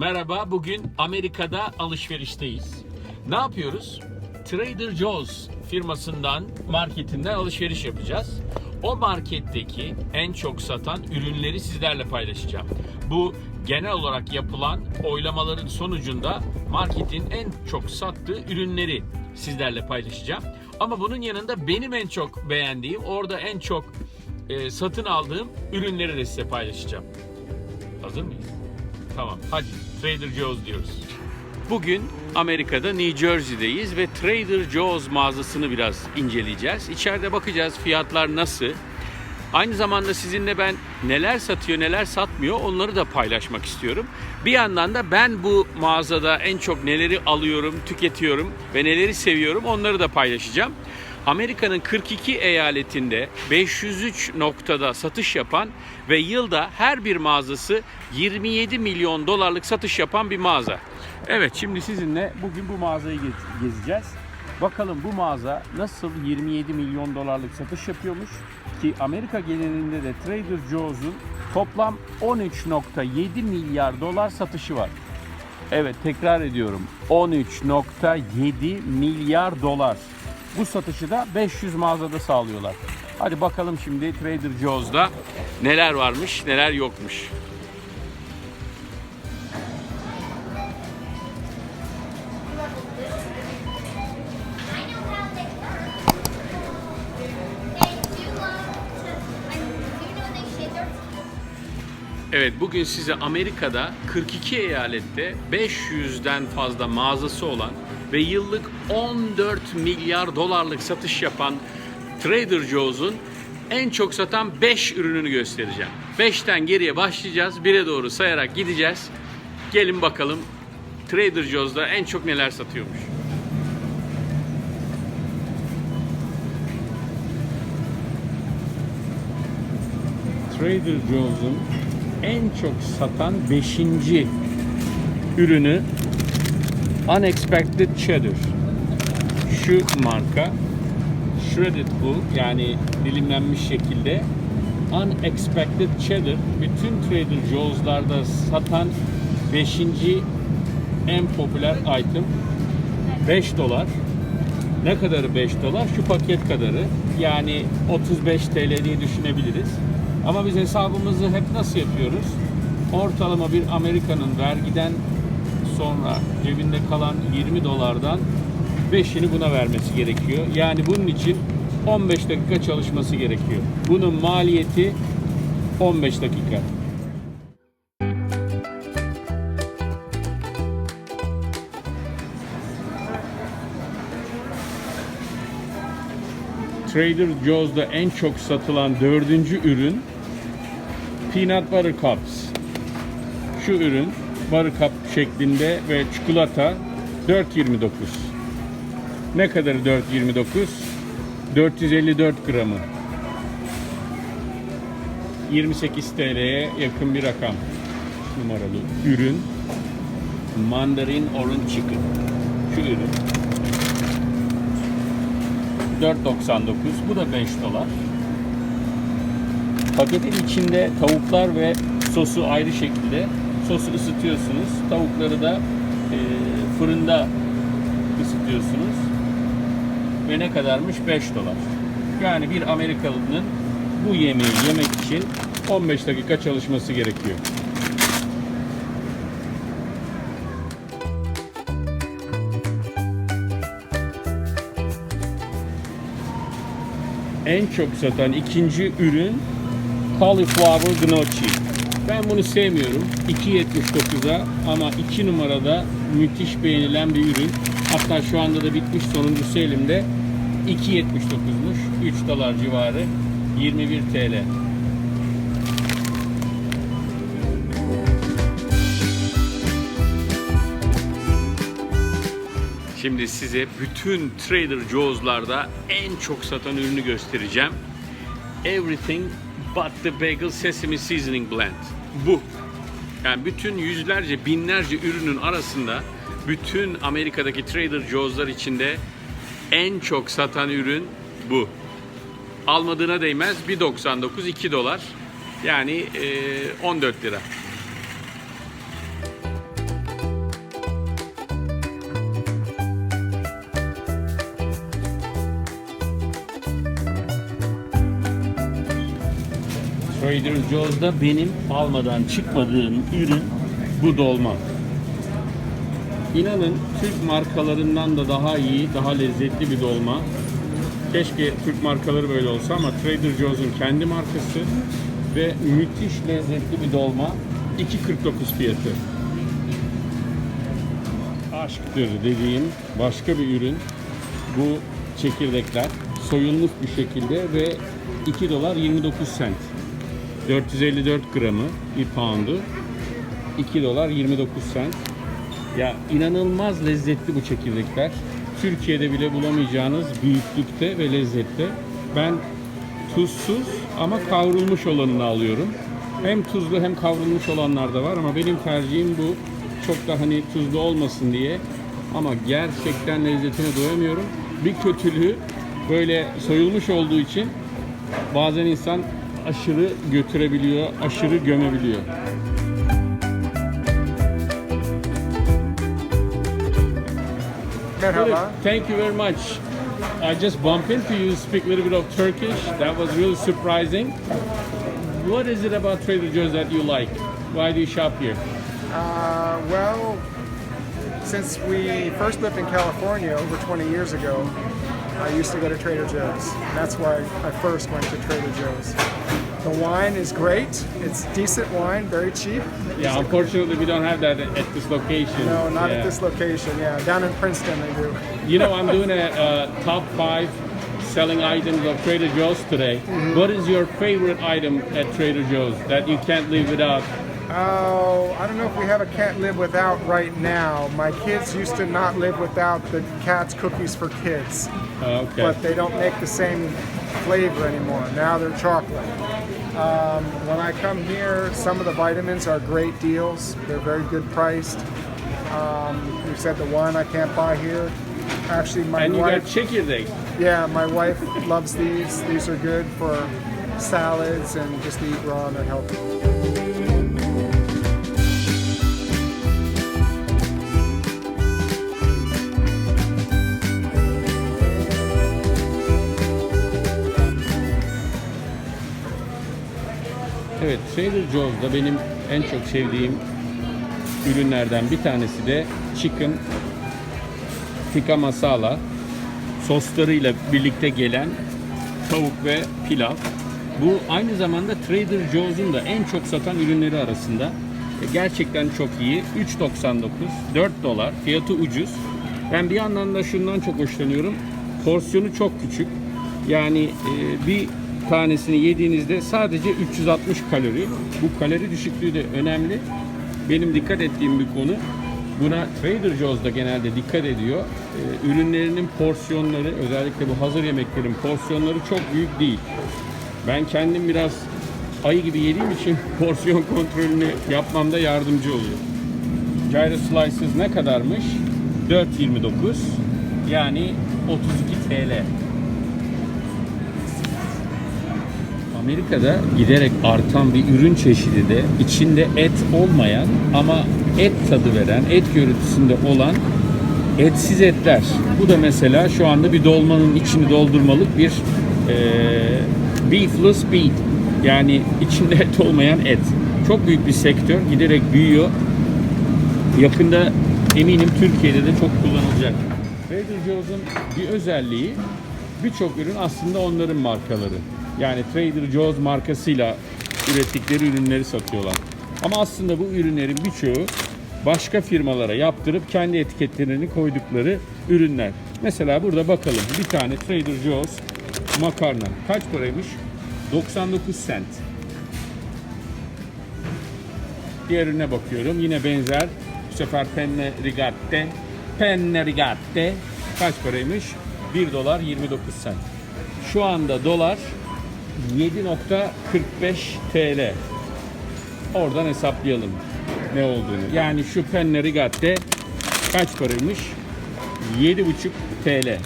Merhaba, bugün Amerika'da alışverişteyiz. Ne yapıyoruz? Trader Joe's firmasından, marketinden alışveriş yapacağız. O marketteki en çok satan ürünleri sizlerle paylaşacağım. Bu genel olarak yapılan oylamaların sonucunda marketin en çok sattığı ürünleri sizlerle paylaşacağım. Ama bunun yanında benim en çok beğendiğim, orada en çok e, satın aldığım ürünleri de size paylaşacağım. Hazır mıyız? Tamam hadi Trader Joe's diyoruz. Bugün Amerika'da New Jersey'deyiz ve Trader Joe's mağazasını biraz inceleyeceğiz. İçeride bakacağız fiyatlar nasıl. Aynı zamanda sizinle ben neler satıyor neler satmıyor onları da paylaşmak istiyorum. Bir yandan da ben bu mağazada en çok neleri alıyorum, tüketiyorum ve neleri seviyorum onları da paylaşacağım. Amerika'nın 42 eyaletinde 503 noktada satış yapan ve yılda her bir mağazası 27 milyon dolarlık satış yapan bir mağaza. Evet şimdi sizinle bugün bu mağazayı gez- gezeceğiz. Bakalım bu mağaza nasıl 27 milyon dolarlık satış yapıyormuş ki Amerika genelinde de Trader Joe's'un toplam 13.7 milyar dolar satışı var. Evet tekrar ediyorum 13.7 milyar dolar. Bu satışı da 500 mağazada sağlıyorlar. Hadi bakalım şimdi Trader Joe's'da neler varmış neler yokmuş. Evet bugün size Amerika'da 42 eyalette 500'den fazla mağazası olan ve yıllık 14 milyar dolarlık satış yapan Trader Joe's'un en çok satan 5 ürününü göstereceğim. 5'ten geriye başlayacağız. 1'e doğru sayarak gideceğiz. Gelin bakalım Trader Joe's'da en çok neler satıyormuş. Trader Joe's'un en çok satan 5. ürünü Unexpected Cheddar. Şu marka Shredded bu yani dilimlenmiş şekilde Unexpected Cheddar bütün Trader Joe's'larda satan 5. en popüler item 5 dolar. Ne kadarı 5 dolar? Şu paket kadarı. Yani 35 TL diye düşünebiliriz. Ama biz hesabımızı hep nasıl yapıyoruz? Ortalama bir Amerikanın vergiden sonra cebinde kalan 20 dolardan 5'ini buna vermesi gerekiyor. Yani bunun için 15 dakika çalışması gerekiyor. Bunun maliyeti 15 dakika. Trader Joe's'da en çok satılan dördüncü ürün Peanut Butter Cups. Şu ürün Buttercup şeklinde ve çikolata 4.29. Ne kadar 4.29? 454 gramı. 28 TL'ye yakın bir rakam. Numaralı ürün Mandarin Orange Chicken. Şu ürün 4.99. Bu da 5 dolar. Paketin içinde tavuklar ve sosu ayrı şekilde. Sosu ısıtıyorsunuz. Tavukları da e, fırında ısıtıyorsunuz. Ve ne kadarmış? 5 dolar. Yani bir Amerikalı'nın bu yemeği yemek için 15 dakika çalışması gerekiyor. en çok satan ikinci ürün cauliflower gnocchi. Ben bunu sevmiyorum. 2.79'a ama 2 numarada müthiş beğenilen bir ürün. Hatta şu anda da bitmiş sonuncusu elimde. 2.79'muş. 3 dolar civarı. 21 TL. Şimdi size bütün Trader Joe's'larda en çok satan ürünü göstereceğim. Everything but the bagel sesame seasoning blend. Bu. Yani bütün yüzlerce, binlerce ürünün arasında bütün Amerika'daki Trader Joe's'lar içinde en çok satan ürün bu. Almadığına değmez 1.99 2 dolar. Yani eee, 14 lira. Trader Joe's'da benim almadan çıkmadığım ürün bu dolma. İnanın Türk markalarından da daha iyi, daha lezzetli bir dolma. Keşke Türk markaları böyle olsa ama Trader Joe's'un kendi markası ve müthiş lezzetli bir dolma. 2.49 fiyatı. Aşktır dediğim başka bir ürün. Bu çekirdekler soyulmuş bir şekilde ve 2 dolar 29 sent. 454 gramı bir poundu. 2 dolar 29 sent. Ya inanılmaz lezzetli bu çekirdekler. Türkiye'de bile bulamayacağınız büyüklükte ve lezzette. Ben tuzsuz ama kavrulmuş olanını alıyorum. Hem tuzlu hem kavrulmuş olanlar da var ama benim tercihim bu. Çok da hani tuzlu olmasın diye. Ama gerçekten lezzetine doyamıyorum. Bir kötülüğü böyle soyulmuş olduğu için bazen insan aşırı götürebiliyor, aşırı gömebiliyor. Merhaba. Thank you very much. I just bumped into you, speak a little bit of Turkish. That was really surprising. What is it about Trader Joe's that you like? Why do you shop here? Uh, well, since we first lived in California over 20 years ago, I used to go to Trader Joe's. That's why I first went to Trader Joe's. The wine is great. It's decent wine, very cheap. Yeah, unfortunately, we don't have that at this location. No, not Yeah. at this location. Yeah, down in Princeton they do. You know, I'm doing a, uh top five selling items of Trader Joe's today. What is your favorite item at Trader Joe's that you can't live without? Oh, I don't know if we have a can't live without right now. My kids used to not live without the Cat's Cookies for Kids. Uh, okay. but they don't make the same flavor anymore. Now they're chocolate. Um, when I come here, some of the vitamins are great deals. They're very good priced. Um, you said the one I can't buy here. Actually, my and you got wife, chicken yeah, my wife loves these. These are good for salads and just to eat raw and they're healthy. Trader Joe's'da benim en çok sevdiğim ürünlerden bir tanesi de chicken tikka masala soslarıyla birlikte gelen tavuk ve pilav. Bu aynı zamanda Trader Joe's'un da en çok satan ürünleri arasında. E, Gerçekten çok iyi. 3.99, 4 dolar. Fiyatı ucuz. Ben bir yandan da şundan çok hoşlanıyorum. Porsiyonu çok küçük. Yani e, bir tanesini yediğinizde sadece 360 kalori. Bu kalori düşüklüğü de önemli. Benim dikkat ettiğim bir konu. Buna Trader Joe's da genelde dikkat ediyor. Ee, ürünlerinin porsiyonları, özellikle bu hazır yemeklerin porsiyonları çok büyük değil. Ben kendim biraz ayı gibi yediğim için porsiyon kontrolünü yapmamda yardımcı oluyor. Gyro Slices ne kadarmış? 4.29 yani 32 TL. Amerika'da giderek artan bir ürün çeşidi de içinde et olmayan ama et tadı veren, et görüntüsünde olan etsiz etler. Bu da mesela şu anda bir dolmanın içini doldurmalık bir eee beefless beef. Yani içinde et olmayan et. Çok büyük bir sektör. Giderek büyüyor. Yakında eminim Türkiye'de de çok kullanılacak. Trader Joe's'un bir özelliği birçok ürün aslında onların markaları. Yani Trader Joe's markasıyla ürettikleri ürünleri satıyorlar. Ama aslında bu ürünlerin birçoğu başka firmalara yaptırıp kendi etiketlerini koydukları ürünler. Mesela burada bakalım bir tane Trader Joe's makarna kaç paraymış? 99 cent. Diğer ürüne bakıyorum. Yine benzer. Bu sefer penne rigatte. Penne rigatte. Kaç paraymış? 1 dolar 29 cent. Şu anda dolar 7.45 TL. Oradan hesaplayalım ne olduğunu. Yani şu penne rigatte kaç paraymış? 7.5 TL.